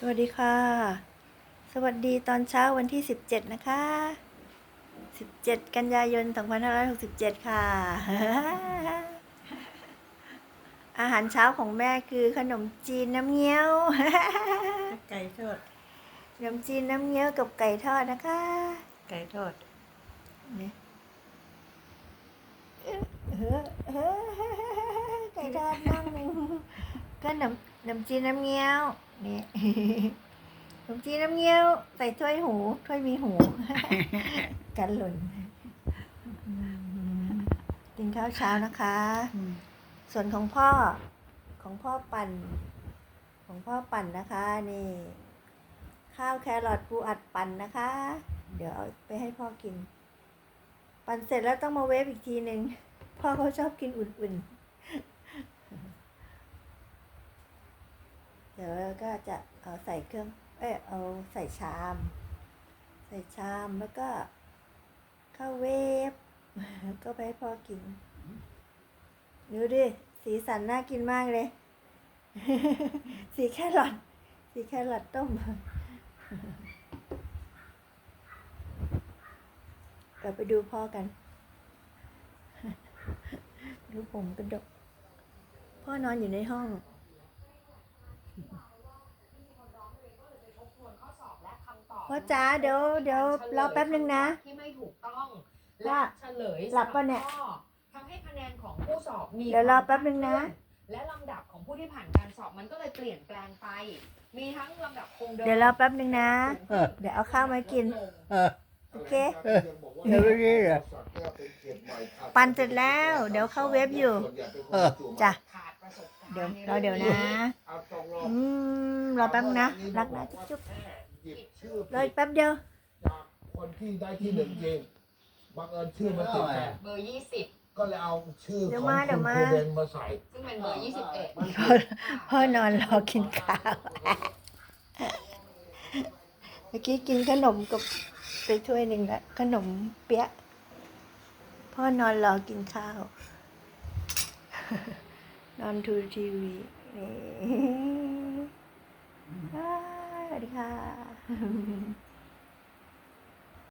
สวัสดีค่ะ สวัสดีตอนเช้าวันที่ 17 นะคะ 17 กันยายน 2567 ค่ะ อาหารเช้าของแม่คือขนมจีนน้ำเงี้ยว ไก่ทอด ขนมจีนน้ำเงี้ยวกับไก่ทอดนะคะ ไก่ทอดนี่เออเออไก่ทอดนั่งหนึ่งก็ น้ำจีนน้ำเงี้ยวนี่ขนมจีนน้ำเงี้ยว ใส่ถ้วยหู ถ้วยมีหู กันหล่นกินข้าวเช้านะคะ ส่วนของพ่อของพ่อปั่น ของพ่อปั่นนะคะ นี่ ข้าวแครอทปูอัดปั่นนะคะ เดี๋ยวเอาไปให้พ่อกิน ปั่นเสร็จแล้วต้องมาเวฟอีกทีหนึ่งพ่อเขาชอบกินอุ่นๆ เดี๋ยวก็จะเอาใส่เครื่อง เอ้ยเอาใส่ชาม ใส่ชามแล้วก็เข้าเวฟก็ไปให้พ่อกินดูดิ สีสันน่ากินมากเลย สีแครอทสีแครอทต้มกลับไปดูพ่อกัน ดูผมกระดก พ่อนอนอยู่ในห้อง พ่อจ๋าเดี๋ยวเดี๋ยวรอแป๊บนึงนะที่ไม่ถูกต้องว่าและเฉลยหลับปะเนี่ยสามข้อทำให้คะแนนของผู้สอบมีเดี๋ยวรอแป๊บนึงนะ และลำดับของผู้ที่ผ่านการสอบมันก็เลยเปลี่ยนแปลงไป มีทั้งลำดับคงเดิมเดี๋ยวรอแป๊บนึงนะ เออเดี๋ยวเอาข้าวมากิน เออ โอเค เดี๋ยวนี้เหรอ ปั่นเสร็จแล้ว เดี๋ยวเข้าเว็บอยู่ เออ จ้ะขา ดประสบการณ์เดี๋ยวในรอเดี๋ยวนะอืมรอแป๊บนึงนะรักนะจุ๊บๆรออีกแป๊บเดียวจากคนที่ได้ที่หนึ่งจริงบังเอิญชื่อมันติดกันเบอร์ยี่สิบก็เลยเอาชื่อเดี๋ขยอวงมาคุเดี๋ยวณมาครูเบนมาใส่ ซึ่งเป็นเบอร์ยี่สิบเอ็ดพ่อนอนรอกินข้าว เมื่อกี้กินขนมกับไปถ้วยหนึ่งแล้วขนมเปี๊ยะพ่อนอนรอกินข้าว นอนทูทีวีนี่สวัสดีค่ะ